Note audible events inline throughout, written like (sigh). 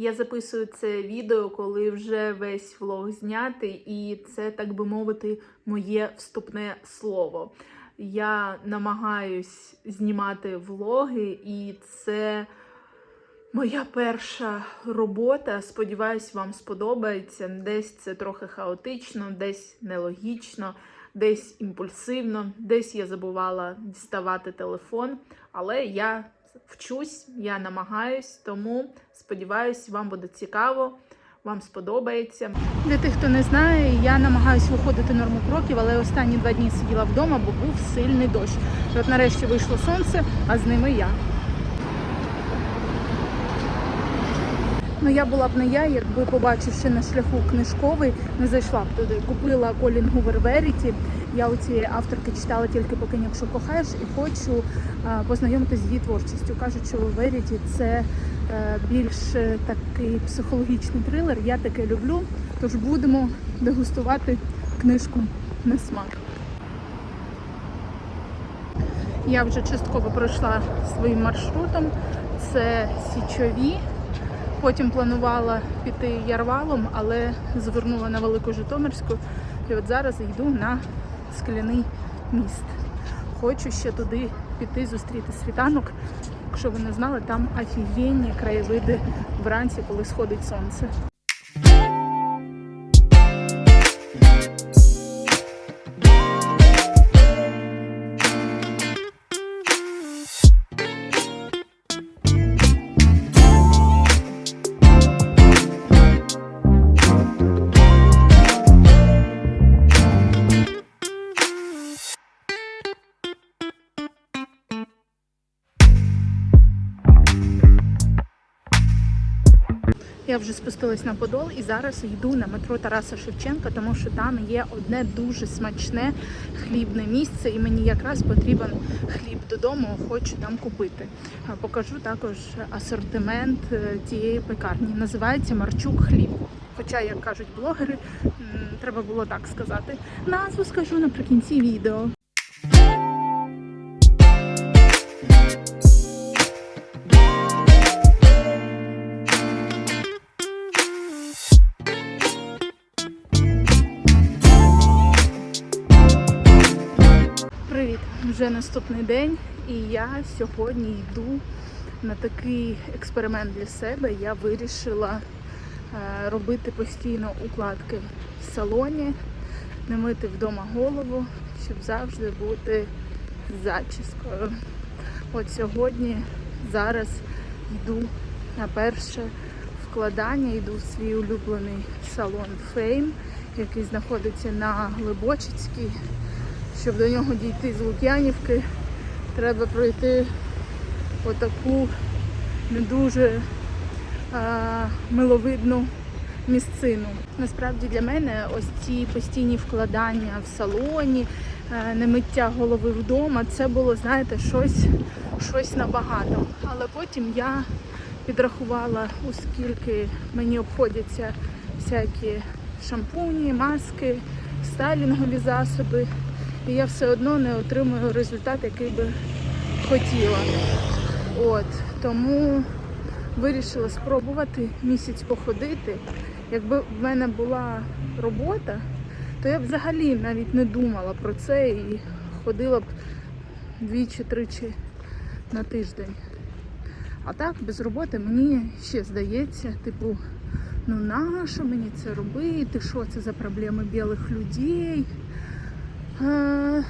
Я записую це відео, коли вже весь влог знятий, і це, так би мовити, моє вступне слово. Я намагаюсь знімати влоги, і це моя перша робота. Сподіваюсь, вам сподобається. Десь це трохи хаотично, десь нелогічно, десь імпульсивно, десь я забувала діставати телефон, але я вчусь, я намагаюсь, тому сподіваюсь, вам буде цікаво, вам сподобається. Для тих, хто не знає, я намагаюся виходити норму кроків, але останні два дні сиділа вдома, бо був сильний дощ. От нарешті вийшло сонце, а з ними я. Ну я була б не я, якби побачивши на шляху книжковий, не зайшла б туди. Купила Колін Гувер Веріті. Я у цієї авторки читала тільки поки якщо кохаєш, і хочу познайомитися з її творчістю. Кажуть, що Веріті це е, більш е, такий психологічний трилер. Я таке люблю. Тож будемо дегустувати книжку на смак. Я вже частково пройшла своїм маршрутом. Це січові. Потім планувала піти Ярвалом, але звернула на Велику Житомирську. І от зараз йду на скляний міст. Хочу ще туди піти зустріти світанок. Якщо ви не знали, там офігенні краєвиди вранці, коли сходить сонце. Я вже спустилась на Подол і зараз йду на метро Тараса Шевченка, тому що там є одне дуже смачне хлібне місце, і мені якраз потрібен хліб додому, хочу там купити. Покажу також асортимент е, тієї пекарні. Називається Марчук хліб. Хоча, як кажуть блогери, треба було так сказати. Назву скажу наприкінці відео. Вже наступний день, і я сьогодні йду на такий експеримент для себе. Я вирішила е, робити постійно укладки в салоні, не мити вдома голову, щоб завжди бути зачіскою. От сьогодні, зараз йду на перше вкладання, йду в свій улюблений салон Fame, який знаходиться на Глибочицькій. Щоб до нього дійти з Лук'янівки, треба пройти отаку не дуже а, миловидну місцину. Насправді для мене ось ці постійні вкладання в салоні, е, немиття голови вдома, це було, знаєте, щось, щось набагато. Але потім я підрахувала, оскільки мені обходяться всякі шампуні, маски, стайлінгові засоби. І я все одно не отримую результат, який би хотіла. От, тому вирішила спробувати місяць походити. Якби в мене була робота, то я б взагалі навіть не думала про це і ходила б двічі-тричі на тиждень. А так, без роботи мені ще здається, типу, ну нащо мені це робити? Що це за проблеми білих людей? Е,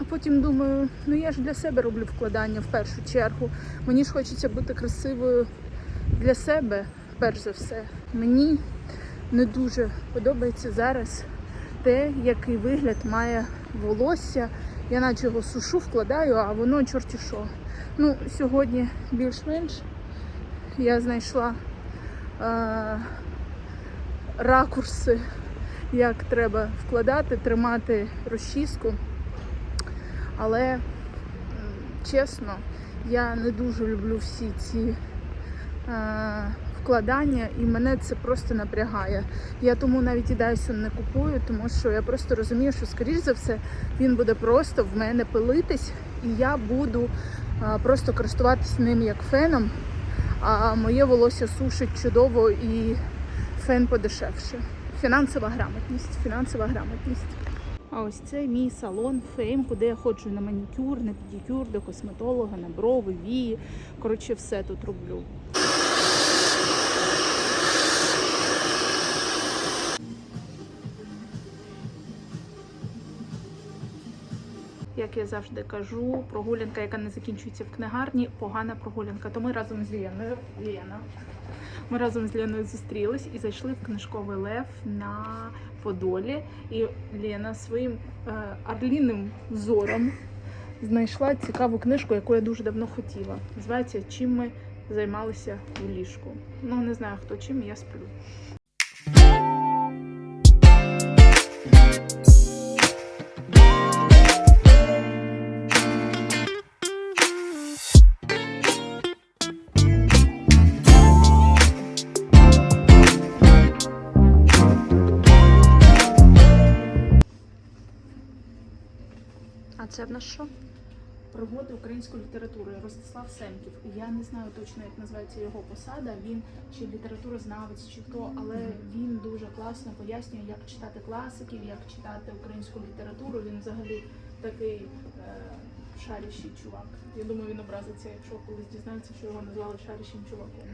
А потім думаю, ну я ж для себе роблю вкладання в першу чергу. Мені ж хочеться бути красивою для себе, перш за все. Мені не дуже подобається зараз те, який вигляд має волосся. Я наче його сушу, вкладаю, а воно чорті що. Ну, сьогодні більш-менш я знайшла е, ракурси як треба вкладати, тримати розчіску. Але чесно, я не дуже люблю всі ці е, вкладання, і мене це просто напрягає. Я тому навіть і Dyson не купую, тому що я просто розумію, що скоріш за все він буде просто в мене пилитись, і я буду е, просто користуватись ним як феном. а моє волосся сушить чудово і фен подешевше. Фінансова грамотність. Фінансова грамотність. А ось це мій салон Фейм, куди я ходжу на манікюр, на педикюр, до косметолога, на брови, вії. Коротше, все тут роблю. Як я завжди кажу, прогулянка, яка не закінчується в книгарні, погана прогулянка. То ми разом з Леною, Лена, ми разом з Леною зустрілись і зайшли в книжковий лев на Подолі. І Лена своїм е, орліним зором знайшла цікаву книжку, яку я дуже давно хотіла. Називається Чим ми займалися в ліжку. Ну не знаю хто чим, я сплю. Це в нас що? Пригоди української літератури Ростислав Семків. Я не знаю точно, як називається його посада. Він чи літературознавець, чи хто, але він дуже класно пояснює, як читати класиків, як читати українську літературу. Він взагалі такий е, шарящий чувак. Я думаю, він образиться, якщо колись дізнається, що його назвали шарящим чуваком.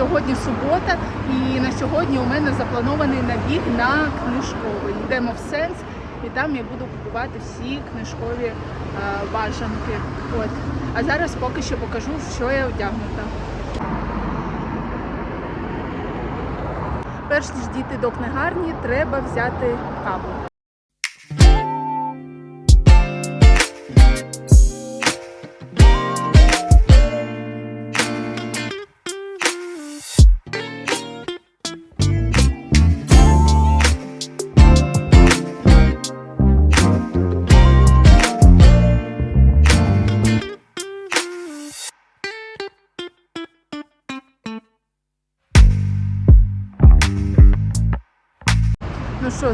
Сьогодні субота, і на сьогодні у мене запланований набіг на книжковий. Йдемо в сенс, і там я буду купувати всі книжкові е, бажанки. От. А зараз поки що покажу, що я одягнута. Перш ніж дійти до книгарні, треба взяти каву.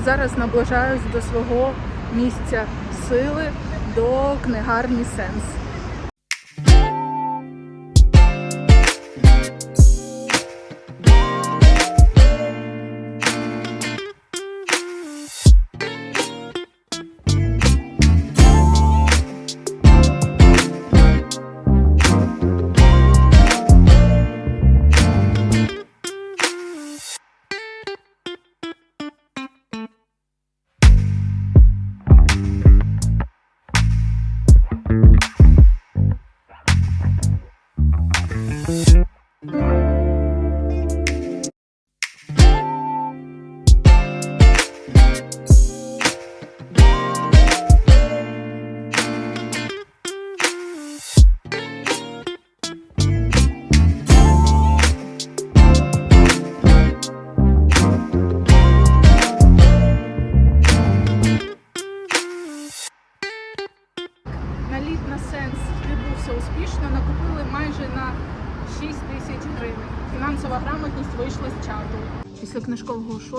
Зараз наближаюсь до свого місця сили до книгарні Сенс.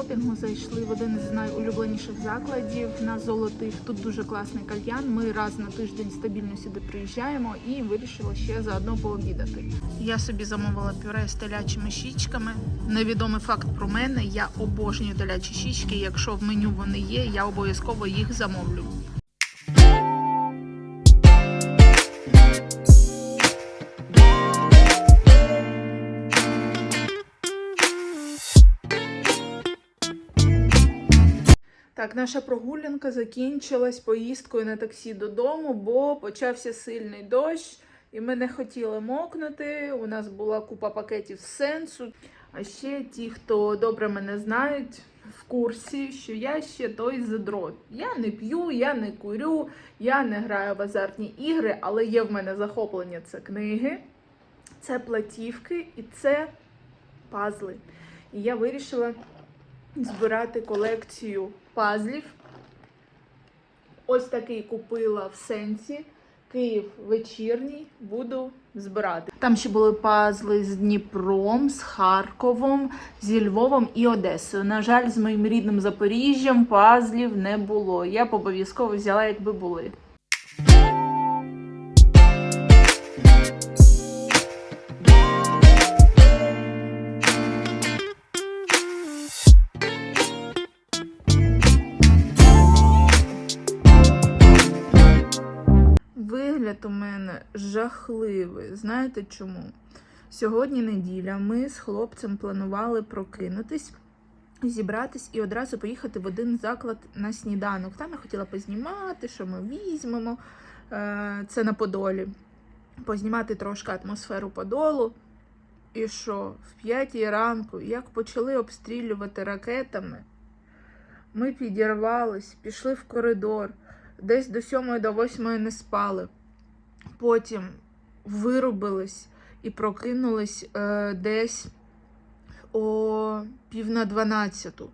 Шопінгу зайшли в один з найулюбленіших закладів на золотих. Тут дуже класний кальян. Ми раз на тиждень стабільно сюди приїжджаємо і вирішила ще заодно пообідати. Я собі замовила пюре з телячими щічками. Невідомий факт про мене. Я обожнюю телячі щічки. Якщо в меню вони є, я обов'язково їх замовлю. Так, наша прогулянка закінчилась поїздкою на таксі додому, бо почався сильний дощ, і ми не хотіли мокнути. У нас була купа пакетів сенсу. А ще ті, хто добре мене знають, в курсі, що я ще той задрот. Я не п'ю, я не курю, я не граю в азартні ігри, але є в мене захоплення це книги. Це платівки і це пазли. І я вирішила збирати колекцію пазлів. Ось такий купила в сенсі. Київ вечірній буду збирати. Там ще були пазли з Дніпром, з Харковом, зі Львовом і Одесою. На жаль, з моїм рідним Запоріжжям пазлів не було. Я б обов'язково взяла, якби були. Жахливий. Знаєте чому? Сьогодні неділя. Ми з хлопцем планували прокинутись, зібратись і одразу поїхати в один заклад на сніданок. Там я хотіла познімати, що ми візьмемо. Е, Це на Подолі. Познімати трошки атмосферу Подолу. І що, в п'ятій ранку, як почали обстрілювати ракетами, ми підірвались, пішли в коридор десь до сьомої до восьмої не спали. Потім вирубились і прокинулись е, десь о пів на дванадцяту.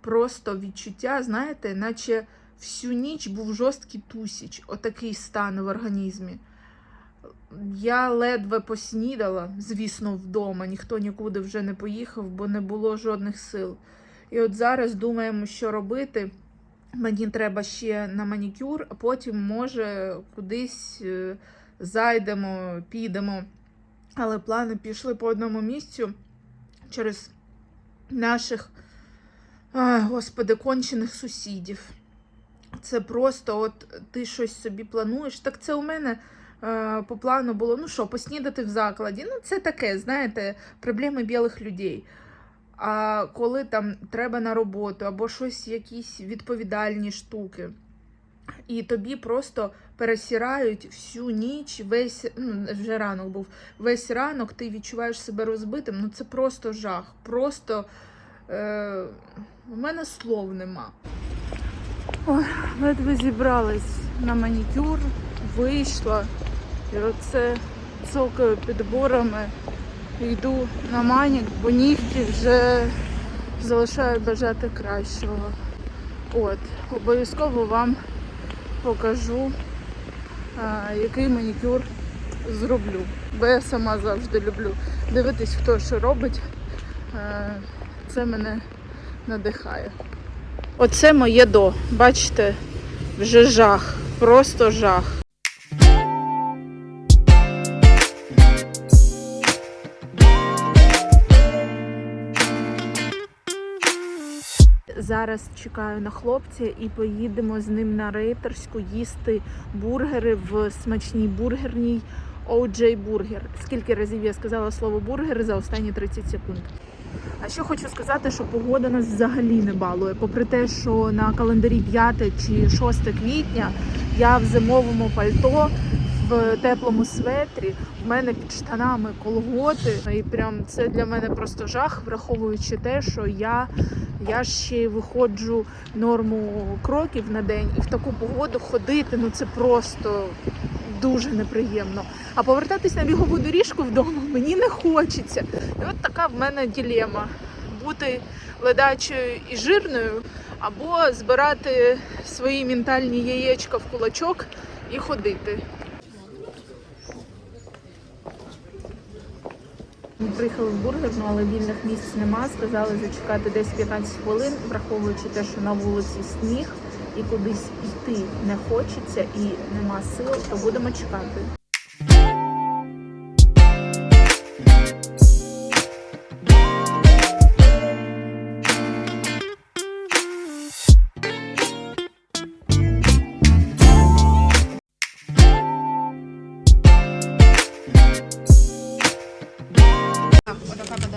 Просто відчуття, знаєте, наче всю ніч був жорсткий тусіч, отакий стан в організмі. Я ледве поснідала, звісно, вдома. Ніхто нікуди вже не поїхав, бо не було жодних сил. І от зараз думаємо, що робити. Мені треба ще на манікюр, а потім, може, кудись е, зайдемо, підемо. Але плани пішли по одному місцю через наших, а, господи, кончених сусідів. Це просто, от ти щось собі плануєш. Так це у мене е, по плану було: ну що, поснідати в закладі. Ну, це таке, знаєте, проблеми білих людей. А коли там треба на роботу або щось, якісь відповідальні штуки, і тобі просто пересирають всю ніч, весь ну, вже ранок був, весь ранок ти відчуваєш себе розбитим. Ну це просто жах. Просто е, у мене слов нема. Ой, ледве зібрались на манікюр, вийшла. І оце цокаю підборами йду на манік, бо нігті вже залишають бажати кращого. От, обов'язково вам покажу, а, який манікюр зроблю. Бо я сама завжди люблю дивитись, хто що робить. А, це мене надихає. Оце моє до. Бачите, вже жах, просто жах. Зараз чекаю на хлопця і поїдемо з ним на рейтерську їсти бургери в смачній бургерній OJ Burger. Скільки разів я сказала слово бургер за останні 30 секунд. А ще хочу сказати, що погода нас взагалі не балує. Попри те, що на календарі 5 чи 6 квітня я в зимовому пальто, в теплому светрі, в мене під штанами колготи. І прям це для мене просто жах, враховуючи те, що я, я ще виходжу норму кроків на день, і в таку погоду ходити, ну це просто дуже неприємно. А повертатись на бігову доріжку вдома мені не хочеться. І от така в мене ділема. Бути ледачою і жирною, або збирати свої ментальні яєчка в кулачок і ходити. Ми приїхали в бургерну, але вільних місць нема. Сказали зачекати десь 15 хвилин, враховуючи те, що на вулиці сніг і кудись йти не хочеться і нема сил, то будемо чекати.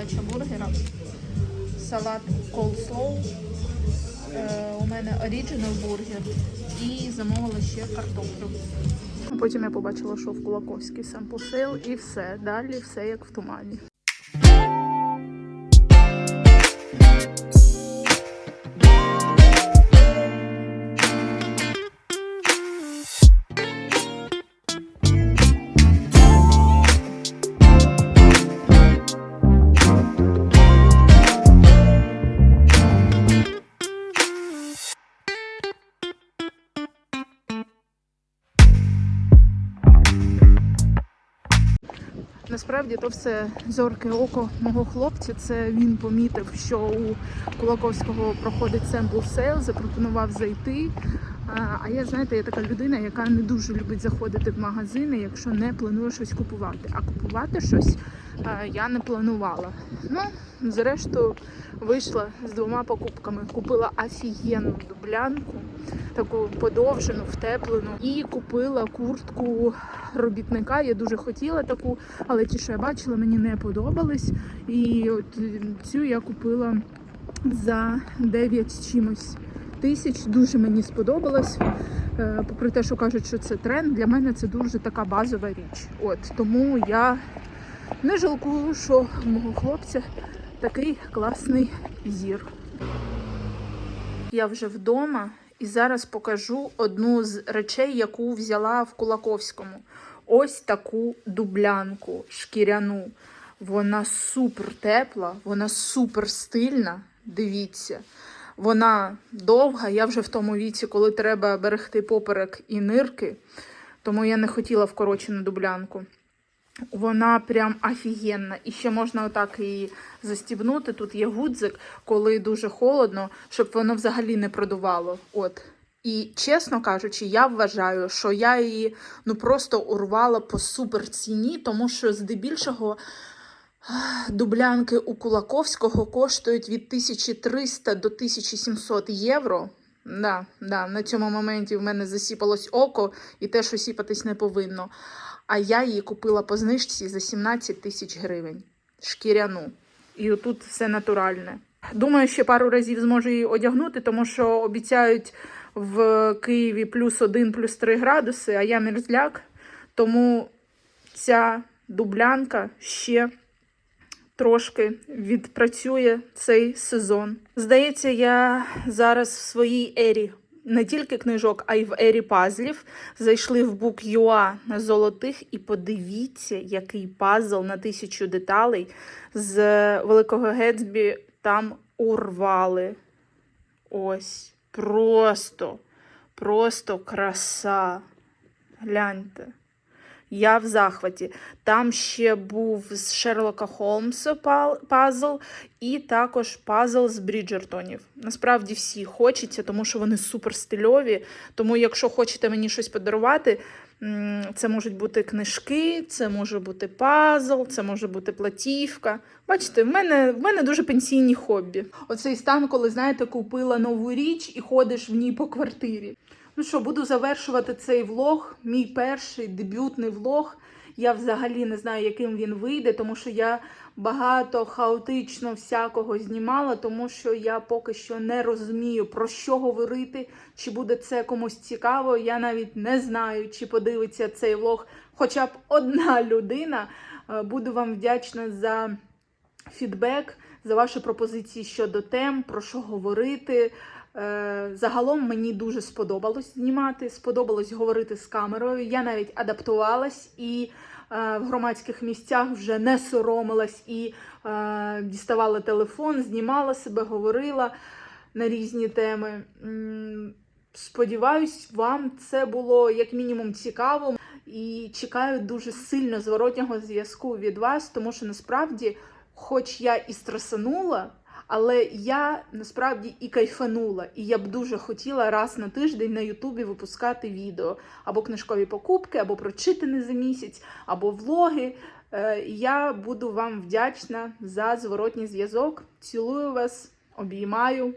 Подача бургера. Салат coleslaw. Е, у мене оріджинал бургер і замовила ще картоплю. Потім я побачила, що в Кулаковський сампусил і все. Далі все як в тумані. Насправді то все зорке око мого хлопця. Це він помітив, що у Кулаковського проходить семпл сейл, запропонував зайти. А, я, знаєте, я така людина, яка не дуже любить заходити в магазини, якщо не планує щось купувати. А купувати щось я не планувала. Ну, зрештою, вийшла з двома покупками. Купила офігенну дублянку, таку подовжену, втеплену, і купила куртку робітника. Я дуже хотіла таку, але ті, що я бачила, мені не подобались. І от е, цю я купила за 9 чимось тисяч. Дуже мені сподобалось. Е, Попри те, що кажуть, що це тренд, для мене це дуже така базова річ. От тому я не жалкую, що в мого хлопця такий класний зір. Я вже вдома і зараз покажу одну з речей, яку взяла в Кулаковському. Ось таку дублянку шкіряну. Вона супер тепла, вона супер стильна. Дивіться. Вона довга. Я вже в тому віці, коли треба берегти поперек і нирки, тому я не хотіла вкорочену дублянку. Вона прям офігенна. І ще можна отак її застібнути. Тут є гудзик, коли дуже холодно, щоб воно взагалі не продувало. От. І чесно кажучи, я вважаю, що я її ну просто урвала по супер ціні, тому що здебільшого дублянки у Кулаковського коштують від 1300 до 1700 євро. Да, да, на цьому моменті в мене засіпалось око, і те, що сіпатись не повинно. А я її купила по знижці за 17 тисяч гривень. Шкіряну. І отут все натуральне. Думаю, ще пару разів зможу її одягнути, тому що обіцяють в Києві плюс 1, плюс 3 градуси, а я мерзляк. Тому ця дублянка ще трошки відпрацює цей сезон. Здається, я зараз в своїй ері не тільки книжок, а й в ері пазлів. Зайшли в Book.ua на золотих і подивіться, який пазл на тисячу деталей з Великого Гетсбі там урвали. Ось. Просто, просто краса. Гляньте. Я в захваті. Там ще був з Шерлока Холмса пазл, і також пазл з Бріджертонів. Насправді всі хочеться, тому що вони супер стильові. Тому, якщо хочете мені щось подарувати, це можуть бути книжки, це може бути пазл, це може бути платівка. Бачите, в мене, в мене дуже пенсійні хобі. Оцей стан, коли знаєте, купила нову річ і ходиш в ній по квартирі. Ну що, буду завершувати цей влог, мій перший дебютний влог. Я взагалі не знаю, яким він вийде, тому що я багато хаотично всякого знімала, тому що я поки що не розумію, про що говорити, чи буде це комусь цікаво. Я навіть не знаю, чи подивиться цей влог хоча б одна (laughs) людина. Е, Буду вам вдячна за фідбек, за ваші пропозиції щодо тем, про що говорити. Е, Загалом мені дуже сподобалось знімати, сподобалось говорити з камерою. Я навіть адаптувалась і е, в громадських місцях вже не соромилась і е, діставала телефон, знімала себе, говорила на різні теми. Сподіваюсь, вам це було як мінімум цікаво і чекаю дуже сильно зворотнього зв'язку від вас, тому що насправді, хоч я і стресанула, але я насправді і кайфанула, і я б дуже хотіла раз на тиждень на Ютубі випускати відео або книжкові покупки, або прочитане за місяць, або влоги. Е, Я буду вам вдячна за зворотній зв'язок. Цілую вас, обіймаю.